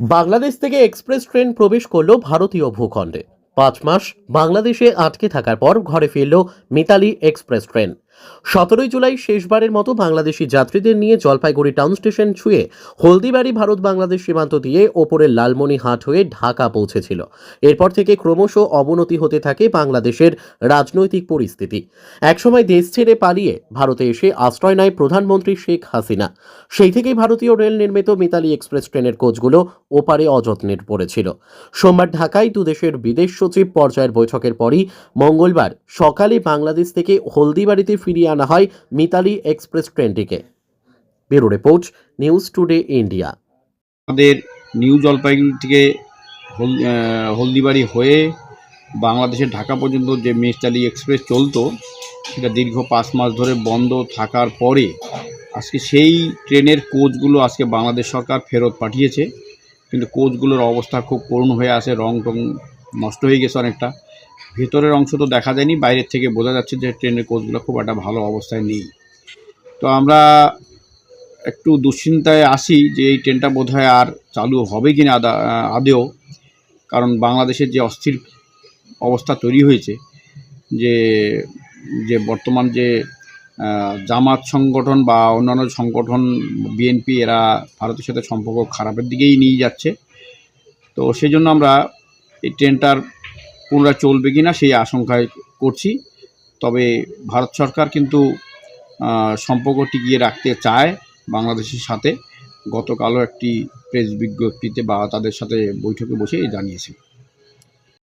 বাংলাদেশ থেকে express train প্রবেশ করল ভারতীয় ভূখণ্ডে। পাঁচ মাস বাংলাদেশে আটকে থাকার পর ঘরে ফিরল মিতালি এক্সপ্রেস ট্রেন। সতেরোই জুলাই শেষবারের মতো বাংলাদেশি যাত্রীদের নিয়ে জলপাইগুড়ি টাউন স্টেশন ছুঁয়ে হলদিবাড়ি ভারত বাংলাদেশ সীমান্ত দিয়ে ওপরের লালমনিহাট হয়ে ঢাকা পৌঁছেছিল। এরপর থেকে ক্রমশ অবনতি হতে থাকে বাংলাদেশের রাজনৈতিক পরিস্থিতি। একসময় দেশ ছেড়ে পালিয়ে ভারতে এসে আশ্রয় নেয় প্রধানমন্ত্রী শেখ হাসিনা। সেই থেকেই ভারতীয় রেল নির্মিত মিতালি এক্সপ্রেস ট্রেনের কোচগুলো ওপারে অযত্নের পড়েছিল। সোমবার ঢাকায় দুদেশের বিদেশ সচিব পর্যায়ের বৈঠকের পরই মঙ্গলবার সকালে বাংলাদেশ থেকে হলদিবাড়িতে ফিরিয়ে আনা হয় Mitali express ট্রেনটিকে। Bureau report, news today India. আমাদের নিউ জলপাইগুড়ি থেকে হল- হলদিবাড়ি হয়ে বাংলাদেশের ঢাকা পর্যন্ত যে মেষচালি এক্সপ্রেস চলতো, সেটা দীর্ঘ পাঁচ মাস ধরে বন্ধ থাকার পরে আজকে সেই ট্রেনের কোচগুলো আজকে বাংলাদেশ সরকার ফেরত পাঠিয়েছে। কিন্তু কোচগুলোর অবস্থা খুব করুণ হয়ে আছে, রং টং নষ্ট হয়ে গেছে অনেকটা। ভেতরের অংশ তো দেখা যায়নি, বাইরের থেকে বোঝা যাচ্ছে যে ট্রেনের কোচগুলো খুব একটা ভালো অবস্থায় নেই। তো আমরা একটু দুশ্চিন্তায় আসি যে এই ট্রেনটা বোধহয় আর চালু হবে কি না আদা- আদেও, কারণ বাংলাদেশের যে অস্থির অবস্থা তৈরি হয়েছে, যে যে বর্তমান যে জামাত সংগঠন বা অন্যান্য সংগঠন, বিএনপি, এরা ভারতের সাথে সম্পর্ক খারাপের দিকেই নিয়ে যাচ্ছে। তো সেই জন্য আমরা এই ট্রেনটার পুনরায় চলবে কি না সেই আশঙ্কায় করছি। তবে ভারত সরকার কিন্তু সম্পর্ক টিকিয়ে রাখতে চায় বাংলাদেশের সাথে। গতকালও একটি প্রেস বিজ্ঞপ্তিতে বা তাদের সাথে বৈঠকে বসে জানিয়েছে।